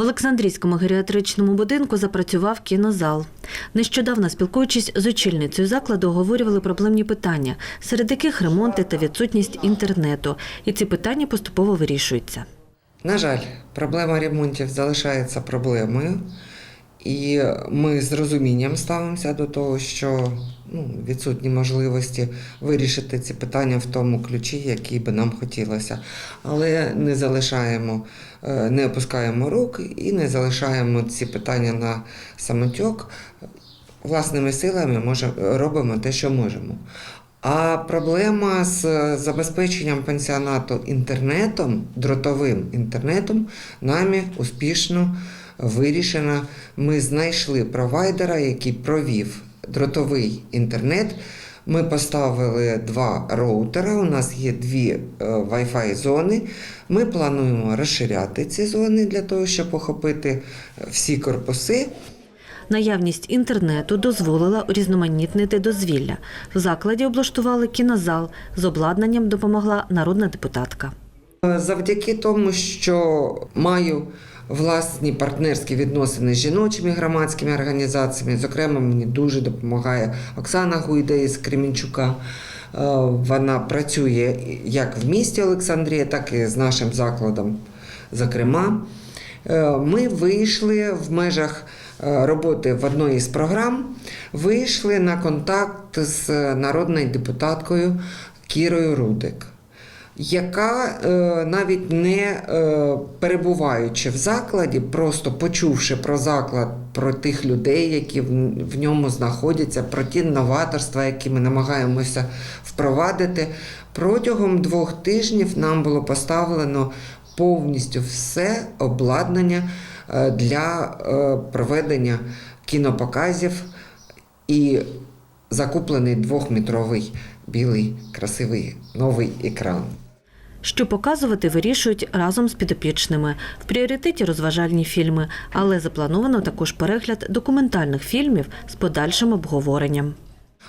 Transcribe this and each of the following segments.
В Олександрійському геріатричному будинку запрацював кінозал. Нещодавно, спілкуючись з очільницею закладу, обговорювали проблемні питання, серед яких ремонти та відсутність інтернету. І ці питання поступово вирішуються. На жаль, проблема ремонтів залишається проблемою, і ми з розумінням ставимося до того, що ну, відсутні можливості вирішити ці питання в тому ключі, який би нам хотілося. Але не залишаємо, е, не опускаємо рук і не залишаємо ці питання на самотьок. Власними силами може, робимо те, що можемо. А проблема з забезпеченням пенсіонату інтернетом, дротовим інтернетом, нами успішно вирішена. Ми знайшли провайдера, який провів дротовий інтернет. Ми поставили два роутера. У нас є дві е, Wi-Fi зони. Ми плануємо розширяти ці зони для того, щоб охопити е, всі корпуси. Наявність інтернету дозволила урізноманітнити дозвілля. В закладі облаштували кінозал. З обладнанням допомогла народна депутатка. Завдяки тому, що маю власні партнерські відносини з жіночими громадськими організаціями, зокрема, мені дуже допомагає Оксана Гуйда із Кремінчука. Е, Вона працює як в місті Олександрія, так і з нашим закладом. Зокрема, Е, ми вийшли в межах е, роботи в одній з програм, вийшли на контакт з народною депутаткою Кірою Рудик яка е, навіть не е, перебуваючи в закладі, просто почувши про заклад, про тих людей, які в, ньому знаходяться, про ті новаторства, які ми намагаємося впровадити, протягом двох тижнів нам було поставлено повністю все обладнання е, для проведення кінопоказів і закуплений двохметровий білий красивий новий екран. Що показувати, вирішують разом з підопічними. В пріоритеті розважальні фільми, але заплановано також перегляд документальних фільмів з подальшим обговоренням.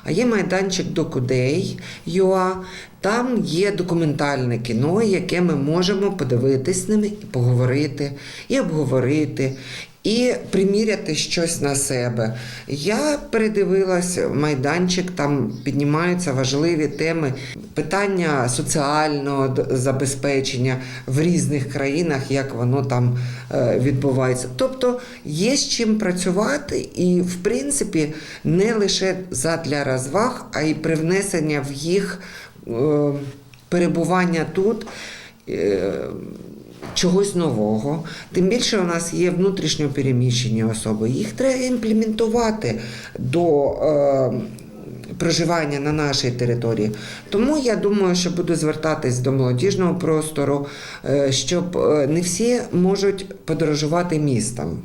А є майданчик Докудей ЮА. Там є документальне кіно, яке ми можемо подивитись з ними і поговорити, і обговорити, і приміряти щось на себе. Я передивилась майданчик, там піднімаються важливі теми питання соціального забезпечення в різних країнах, як воно там е, відбувається. Тобто є з чим працювати, і в принципі не лише задля розваг, а й привнесення в їх е, перебування тут. Чогось нового, тим більше у нас є внутрішньо переміщені особи. Їх треба імплементувати до е, проживання на нашій території. Тому я думаю, що буду звертатись до молодіжного простору, е, щоб е, не всі можуть подорожувати містом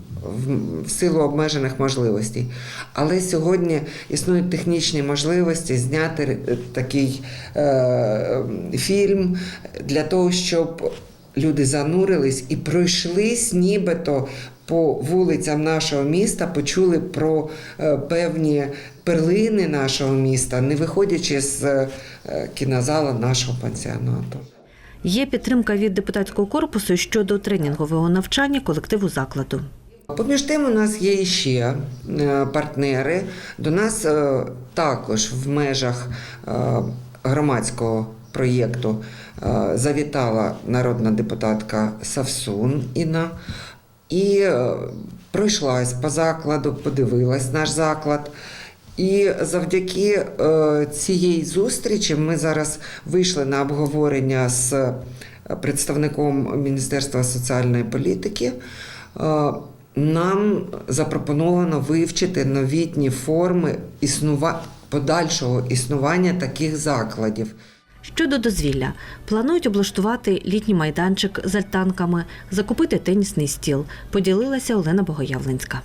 в- в силу обмежених можливостей. Але сьогодні існують технічні можливості зняти е, такий е, фільм для того, щоб люди занурились і пройшлись нібито по вулицям нашого міста, почули про е, певні перлини нашого міста, не виходячи з е, кінозала нашого пансіонату. Є підтримка від депутатського корпусу щодо тренінгового навчання колективу закладу. Поміж тим, у нас є ще е, партнери. До нас також в межах громадського проєкту е, завітала народна депутатка Савсун Інна і е, пройшлась по закладу, подивилась наш заклад. І завдяки е, цієї зустрічі ми зараз вийшли на обговорення з представником Міністерства соціальної політики. Нам запропоновано вивчити новітні форми існува... подальшого існування таких закладів. Щодо дозвілля, планують облаштувати літній майданчик з альтанками, закупити тенісний стіл. Поділилася Олена Богоявленська.